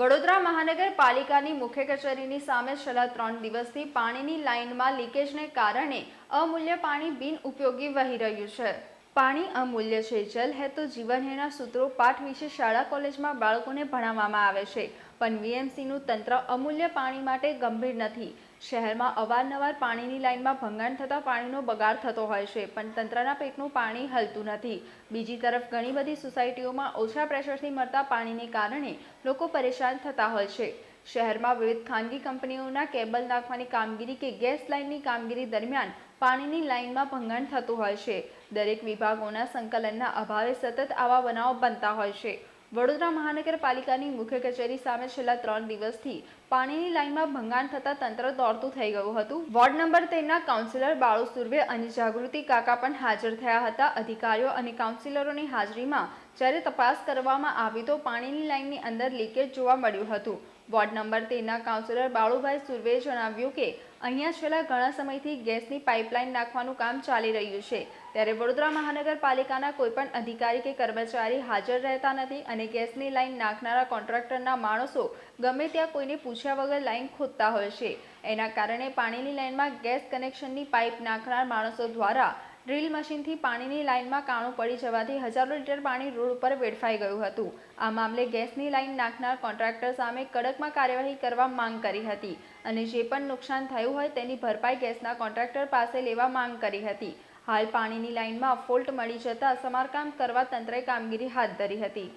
વડોદરા મહાનગરપાલિકાની મુખ્ય કચેરીની સામે છેલ્લા ત્રણ દિવસથી પાણીની લાઇનમાં લીકેજને કારણે અમૂલ્ય પાણી બિનઉપયોગી વહી રહ્યું છે. પાણી અમૂલ્ય છે. જલ હે તો જીવન હેના સૂત્રો પાઠ વિશે શાળા કોલેજમાં બાળકોને ભણાવવામાં આવે છે. પણ વીએમસીનું તંત્ર અમૂલ્ય પાણી માટે ગંભીર નથી. શહેરમાં અવારનવાર પાણીની લાઇનમાં ભંગાણ થતાં પાણીનો બગાડ થતો હોય છે, પણ તંત્રના પેટનું પાણી હલતું નથી. બીજી તરફ, ઘણી બધી સોસાયટીઓમાં ઓછા પ્રેશરથી મળતા પાણીને કારણે લોકો પરેશાન થતા હોય છે. શહેરમાં વિવિધ ખાનગી કંપનીઓના કેબલ નાખવાની કામગીરી કે ગેસ લાઇનની કામગીરી દરમિયાન પાણીની લાઇનમાં ભંગાણ થતું હોય છે. દરેક વિભાગોના સંકલનના અભાવે સતત આવા બનાવો બનતા હોય છે. વડોદરા મહાનગરપાલિકાની મુખ્ય કચેરી સામે છેલ્લા ત્રણ દિવસથી પાણીની લાઇનમાં ભંગાણ થતાં તંત્ર દોડતું થઈ ગયું હતું. વોર્ડ નંબર તેરના કાઉન્સિલર બાળુ સુર્વે અને જાગૃતિ કાકા પણ હાજર થયા હતા. અધિકારીઓ અને કાઉન્સિલરોની હાજરીમાં જ્યારે તપાસ કરવામાં આવી તો પાણીની લાઇનની અંદર લીકેજ જોવા મળ્યું હતું. વોર્ડ નંબર તેરના કાઉન્સિલર બાળુભાઈ સુરવે જણાવ્યું કે અહીંયા છેલ્લા ઘણા સમયથી ગેસની પાઇપલાઇન નાખવાનું કામ ચાલી રહ્યું છે. ત્યારે વડોદરા મહાનગરપાલિકાના કોઈપણ અધિકારી કે કર્મચારી હાજર રહેતા નથી અને ગેસની લાઇન નાખનારા કોન્ટ્રાક્ટરના માણસો ગમે ત્યાં કોઈને પૂછ્યા વગર લાઇન ખોદતા હોય છે. એના કારણે પાણીની લાઇનમાં ગેસ કનેક્શનની પાઇપ નાખનાર માણસો દ્વારા ડ્રીલ મશીનથી પાણીની લાઇનમાં કાણું પડી જવાથી હજારો લીટર પાણી રોડ ઉપર વેડફાઈ ગયું હતું. આ મામલે ગેસની લાઇન નાખનાર કોન્ટ્રાક્ટર સામે કડકમાં કાર્યવાહી કરવા માંગ કરી હતી અને જે પણ નુકસાન થયું હોય તેની ભરપાઈ ગેસના કોન્ટ્રાક્ટર પાસે લેવા માંગ કરી હતી. હાલ પાણીની લાઇનમાં ફોલ્ટ મળી જતાં સમારકામ કરવા તંત્રએ કામગીરી હાથ ધરી હતી.